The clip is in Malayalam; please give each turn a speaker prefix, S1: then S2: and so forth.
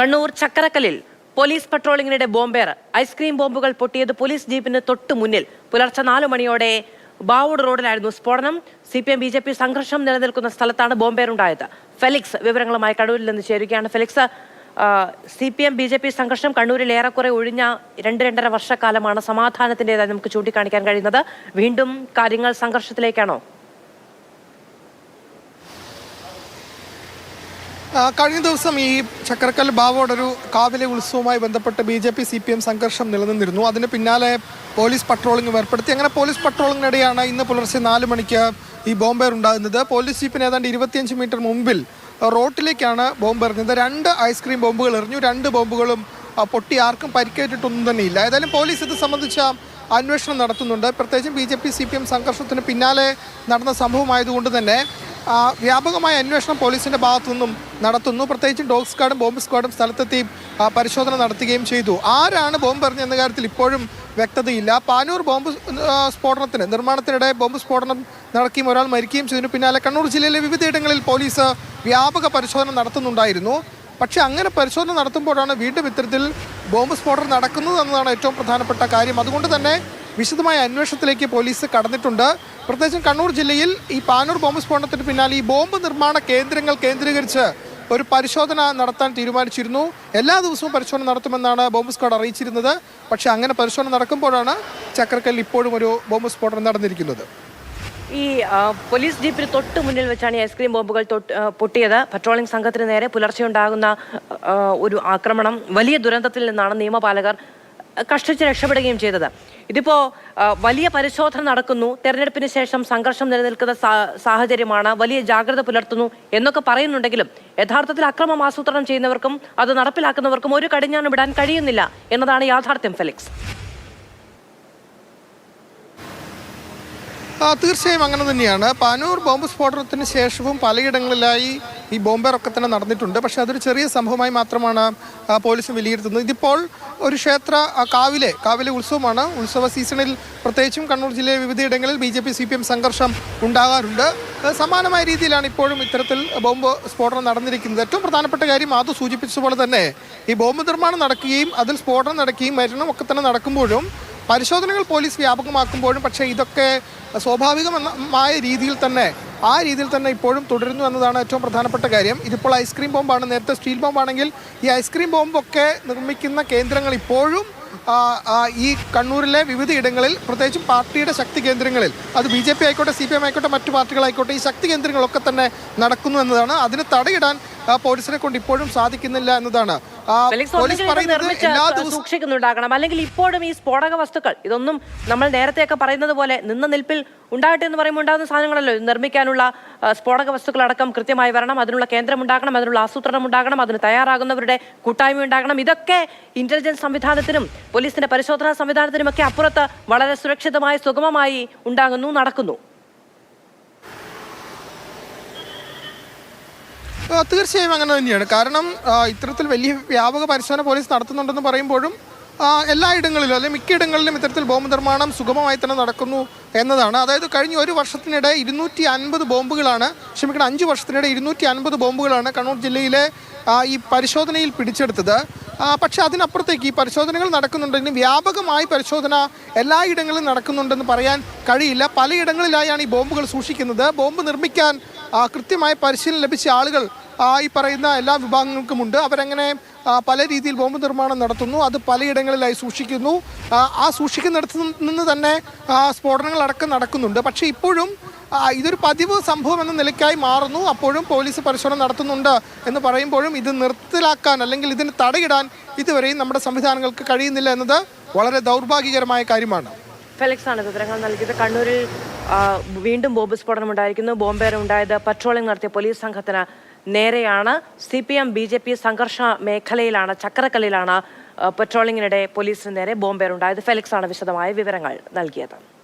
S1: കണ്ണൂർ ചക്കരക്കലിൽ പോലീസ് പട്രോളിങ്ങിനിടെ ബോംബേർ. ഐസ്ക്രീം ബോംബുകൾ പൊട്ടിയത് പോലീസ് ജീപ്പിന് തൊട്ടു മുന്നിൽ. പുലർച്ചെ നാലു മണിയോടെ ബാവൂട് റോഡിലായിരുന്നു സ്ഫോടനം. C P M B J P സംഘർഷം നിലനിൽക്കുന്ന സ്ഥലത്താണ് ബോംബേർ ഉണ്ടായത് ഫെലിക്സ് വിവരങ്ങളുമായി കണ്ണൂരിൽ നിന്ന് ചേരുകയാണ് Felix. C P M B J P സംഘർഷം കണ്ണൂരിൽ ഏറെക്കുറെ ഒഴിഞ്ഞ രണ്ട് രണ്ടര വർഷക്കാലമാണ് സമാധാനത്തിന്റെതായി നമുക്ക് ചൂണ്ടിക്കാണിക്കാൻ കഴിയുന്നത്. വീണ്ടും കാര്യങ്ങൾ സംഘർഷത്തിലേക്കാണോ?
S2: കഴിഞ്ഞ ദിവസം ഈ ചക്കരക്കൽ ബാവോട് ഒരു കാവിലെ ഉത്സവവുമായി ബന്ധപ്പെട്ട് B J P C P M സംഘർഷം നിലനിന്നിരുന്നു. അതിന് പിന്നാലെ പോലീസ് പട്രോളിംഗ് ഏർപ്പെടുത്തി. അങ്ങനെ പോലീസ് പട്രോളിംഗിനിടെയാണ് ഇന്ന് പുലർച്ചെ നാല് മണിക്ക് ഈ ബോംബേർ ഉണ്ടാകുന്നത്. പോലീസ് ജീപ്പിന് ഏതാണ്ട് ഇരുപത്തിയഞ്ച് മീറ്റർ മുമ്പിൽ റോട്ടിലേക്കാണ് ബോംബ് എറിഞ്ഞത്. രണ്ട് ഐസ്ക്രീം ബോംബുകൾ എറിഞ്ഞു. രണ്ട് ബോംബുകളും പൊട്ടി ആർക്കും പരിക്കേറ്റിട്ടൊന്നും തന്നെയില്ല ഏതായാലും പോലീസ് ഇത് സംബന്ധിച്ച അന്വേഷണം നടത്തുന്നുണ്ട്. പ്രത്യേകിച്ചും B J P C P M സംഘർഷത്തിന് പിന്നാലെ നടന്ന സംഭവമായതുകൊണ്ട് തന്നെ വ്യാപകമായ അന്വേഷണം പോലീസിന്റെ ഭാഗത്തു നിന്നും നടത്തുന്നു. പ്രത്യേകിച്ചും ഡോഗ് സ്ക്വാഡും ബോംബ് സ്ക്വാഡും സ്ഥലത്തെത്തി പരിശോധന നടത്തുകയും ചെയ്തു. ആരാണ് ബോംബ് എറിഞ്ഞ എന്ന കാര്യത്തിൽ ഇപ്പോഴും വ്യക്തതയില്ല. പാനൂർ ബോംബ് സ്ഫോടനത്തിന് നിർമ്മാണത്തിനിടെ ബോംബ് സ്ഫോടനം നടക്കുകയും ഒരാൾ മരിക്കുകയും ചെയ്തതിനു പിന്നാലെ കണ്ണൂർ ജില്ലയിലെ വിവിധയിടങ്ങളിൽ പോലീസ് വ്യാപക പരിശോധന നടത്തുന്നുണ്ടായിരുന്നു. പക്ഷേ അങ്ങനെ പരിശോധന നടത്തുമ്പോഴാണ് വീണ്ടും ഇത്തരത്തിൽ ബോംബ് സ്ഫോടനം നടക്കുന്നത് എന്നതാണ് ഏറ്റവും പ്രധാനപ്പെട്ട കാര്യം. അതുകൊണ്ട് തന്നെ വിശദമായ അന്വേഷണത്തിലേക്ക് പോലീസ് കടന്നിട്ടുണ്ട്. പ്രത്യേകിച്ചും കണ്ണൂർ ജില്ലയിൽ ഈ പാനൂർ ബോംബ് സ്ഫോടനത്തിന് പിന്നാലെ ഈ ബോംബ് നിർമ്മാണ കേന്ദ്രങ്ങൾ കേന്ദ്രീകരിച്ച് ഒരു പരിശോധന നടത്താൻ തീരുമാനിച്ചിരുന്നു. എല്ലാ ദിവസവും പരിശോധന നടത്തുമെന്നാണ് ബോംബ് സ്ക്വാഡ് അറിയിച്ചിരുന്നത്. പക്ഷേ അങ്ങനെ പരിശോധന നടക്കുമ്പോഴാണ് ചക്രക്കല്ലിൽ ഇപ്പോഴും ഒരു ബോംബ് സ്ഫോടനം നടന്നിരിക്കുന്നത്.
S1: ഈ പോലീസ് ജീപ്പിന് തൊട്ട് മുന്നിൽ വെച്ചാണ് ഈ ഐസ്ക്രീം ബോംബുകൾ പൊട്ടിയത്. പട്രോളിംഗ് സംഘത്തിന് നേരെ പുലർച്ചെ ഉണ്ടാകുന്ന ഒരു ആക്രമണം വലിയ ദുരന്തത്തിൽ നിന്നാണ് നിയമപാലകർ കഷ്ടിച്ച് രക്ഷപ്പെടുകയും ചെയ്തത്. ഇതിപ്പോ വലിയ പരിശോധന നടക്കുന്നു. തെരഞ്ഞെടുപ്പിന് ശേഷം സംഘർഷം നിലനിൽക്കുന്ന സാഹചര്യമാണ് വലിയ ജാഗ്രത പുലർത്തുന്നു എന്നൊക്കെ പറയുന്നുണ്ടെങ്കിലും യഥാർത്ഥത്തിൽ അക്രമം ആസൂത്രണം ചെയ്യുന്നവർക്കും അത് നടപ്പിലാക്കുന്നവർക്കും ഒരു കടിഞ്ഞാണ് വിടാൻ കഴിയുന്നില്ല എന്നതാണ് യാഥാർത്ഥ്യം ഫെലിക്സ്.
S2: തീർച്ചയായും അങ്ങനെ തന്നെയാണ്. പാനൂർ ബോംബ് സ്ഫോടനത്തിന് ശേഷവും പലയിടങ്ങളിലായി ഈ ബോംബേറൊക്കെ തന്നെ നടന്നിട്ടുണ്ട്. പക്ഷേ അതൊരു ചെറിയ സംഭവമായി മാത്രമാണ് പോലീസും വിലയിരുത്തുന്നത്. ഇതിപ്പോൾ ഒരു ക്ഷേത്ര കാവിലെ കാവിലെ ഉത്സവമാണ്. ഉത്സവ സീസണിൽ പ്രത്യേകിച്ചും കണ്ണൂർ ജില്ലയിലെ വിവിധയിടങ്ങളിൽ B J P C P M സംഘർഷം ഉണ്ടാകാറുണ്ട്. സമാനമായ രീതിയിലാണ് ഇപ്പോഴും ഇത്തരത്തിൽ ബോംബ് സ്ഫോടനം നടന്നിരിക്കുന്നത്. ഏറ്റവും പ്രധാനപ്പെട്ട കാര്യം അത് സൂചിപ്പിച്ചതുപോലെ തന്നെ ഈ ബോംബ് നിർമ്മാണം നടക്കുകയും അതിൽ സ്ഫോടനം നടക്കുകയും മരണം ഒക്കെ തന്നെ നടക്കുമ്പോഴും പരിശോധനകൾ പോലീസ് വ്യാപകമാക്കുമ്പോഴും പക്ഷേ ഇതൊക്കെ സ്വാഭാവികമായ രീതിയിൽ തന്നെ ആ രീതിയിൽ തന്നെ ഇപ്പോഴും തുടരുന്നു എന്നതാണ് ഏറ്റവും പ്രധാനപ്പെട്ട കാര്യം. ഇതിപ്പോൾ ഐസ്ക്രീം ബോംബാണ്. നേരത്തെ സ്റ്റീൽ ബോംബാണെങ്കിൽ ഈ ഐസ്ക്രീം ബോംബൊക്കെ നിർമ്മിക്കുന്ന കേന്ദ്രങ്ങൾ ഇപ്പോഴും ഈ കണ്ണൂരിലെ വിവിധ ഇടങ്ങളിൽ പ്രത്യേകിച്ചും പാർട്ടിയുടെ ശക്തി കേന്ദ്രങ്ങളിൽ അത് ബി ജെ പി ആയിക്കോട്ടെ സി പി എം ആയിക്കോട്ടെ മറ്റു പാർട്ടികളായിക്കോട്ടെ ഈ ശക്തി കേന്ദ്രങ്ങളൊക്കെ തന്നെ നടക്കുന്നു എന്നതാണ്. അതിന് തടയിടാൻ പോലീസിനെ കൊണ്ട് ഇപ്പോഴും സാധിക്കുന്നില്ല എന്നതാണ്. പോലീസ് പറയുന്നത്
S1: സൂക്ഷിക്കുന്നുണ്ടാകണം. അല്ലെങ്കിൽ ഇപ്പോഴും ഈ സ്ഫോടക വസ്തുക്കൾ ഇതൊന്നും നമ്മൾ നേരത്തെയൊക്കെ പറയുന്നത് പോലെ നിന്ന നിൽപ്പിൽ ഉണ്ടാകട്ടെ എന്ന് പറയുമ്പോൾ ഉണ്ടാകുന്ന സാധനങ്ങളല്ലോ. നിർമ്മിക്കാനുള്ള സ്ഫോടക വസ്തുക്കളടക്കം കൃത്യമായി വരണം. അതിനുള്ള കേന്ദ്രം ഉണ്ടാകണം അതിനുള്ള ആസൂത്രണം ഉണ്ടാകണം അതിന് തയ്യാറാകുന്നവരുടെ കൂട്ടായ്മ ഉണ്ടാകണം. ഇതൊക്കെ ഇന്റലിജൻസ് സംവിധാനത്തിനും പോലീസിന്റെ പരിശോധനാ സംവിധാനത്തിനും ഒക്കെ അപ്പുറത്ത് വളരെ സുരക്ഷിതമായി സുഗമമായി ഉണ്ടാകുന്നു നടക്കുന്നു.
S2: തീർച്ചയായും അങ്ങനെ തന്നെയാണ്. കാരണം ഇത്തരത്തിൽ വലിയ വ്യാപക പരിശോധന പോലീസ് നടത്തുന്നുണ്ടെന്ന് പറയുമ്പോഴും എല്ലായിടങ്ങളിലും അല്ലെങ്കിൽ മിക്കയിടങ്ങളിലും ഇത്തരത്തിൽ ബോംബ് നിർമ്മാണം സുഗമമായി തന്നെ നടക്കുന്നു എന്നതാണ്. അതായത് കഴിഞ്ഞ ഒരു വർഷത്തിനിടെ ഇരുന്നൂറ്റി അൻപത് ബോംബുകളാണ് ക്ഷമിക്കണം അഞ്ച് വർഷത്തിനിടെ ഇരുന്നൂറ്റി അൻപത് ബോംബുകളാണ് കണ്ണൂർ ജില്ലയിലെ ഈ പരിശോധനയിൽ പിടിച്ചെടുത്തത്. പക്ഷേ അതിനപ്പുറത്തേക്ക് ഈ പരിശോധനകൾ നടക്കുന്നുണ്ടെങ്കിലും വ്യാപകമായി പരിശോധന എല്ലായിടങ്ങളിലും നടക്കുന്നുണ്ടെന്ന് പറയാൻ കഴിയില്ല. പലയിടങ്ങളിലായാണ് ഈ ബോംബുകൾ സൂക്ഷിക്കുന്നത്. ബോംബ് നിർമ്മിക്കാൻ കൃത്യമായ പരിശീലനം ലഭിച്ച ആളുകൾ ഈ പറയുന്ന എല്ലാ വിഭാഗങ്ങൾക്കുമുണ്ട്. അവരങ്ങനെ പല രീതിയിൽ ബോംബ് നിർമ്മാണം നടത്തുന്നു. അത് പലയിടങ്ങളിലായി സൂക്ഷിക്കുന്നു. ആ, സൂക്ഷിക്കുന്നിടത്ത് നിന്ന് തന്നെ ആ, സ്ഫോടനങ്ങളടക്കം നടക്കുന്നുണ്ട്. പക്ഷേ ഇപ്പോഴും ഇതൊരു പതിവ് സംഭവം എന്ന നിലയ്ക്കായി മാറുന്നു. അപ്പോഴും പോലീസ് പരിശോധന നടത്തുന്നുണ്ട് എന്ന് പറയുമ്പോഴും ഇത് നിർത്തലാക്കാൻ അല്ലെങ്കിൽ ഇതിന് തടയിടാൻ ഇതുവരെയും നമ്മുടെ സംവിധാനങ്ങൾക്ക് കഴിയുന്നില്ല എന്നത് വളരെ ദൗർഭാഗ്യകരമായ കാര്യമാണ്.
S1: ഫെലിക്സ് ആണ് വിവരങ്ങൾ നൽകിയത്. കണ്ണൂരിൽ വീണ്ടും ബോംബ് സ്ഫോടനം ഉണ്ടായിരിക്കുന്നു ബോംബേറുണ്ടായത് പട്രോളിംഗ് നടത്തിയ പോലീസ് സംഘത്തിന് നേരെയാണ് C P M B J P സംഘർഷ മേഖലയിലാണ് ചക്കരക്കല്ലിലാണ് പെട്രോളിങ്ങിനിടെ പോലീസിന് നേരെ ബോംബേർ ഉണ്ടായത് ഫെലിക്സ് ആണ് വിശദമായ വിവരങ്ങൾ നൽകിയത്.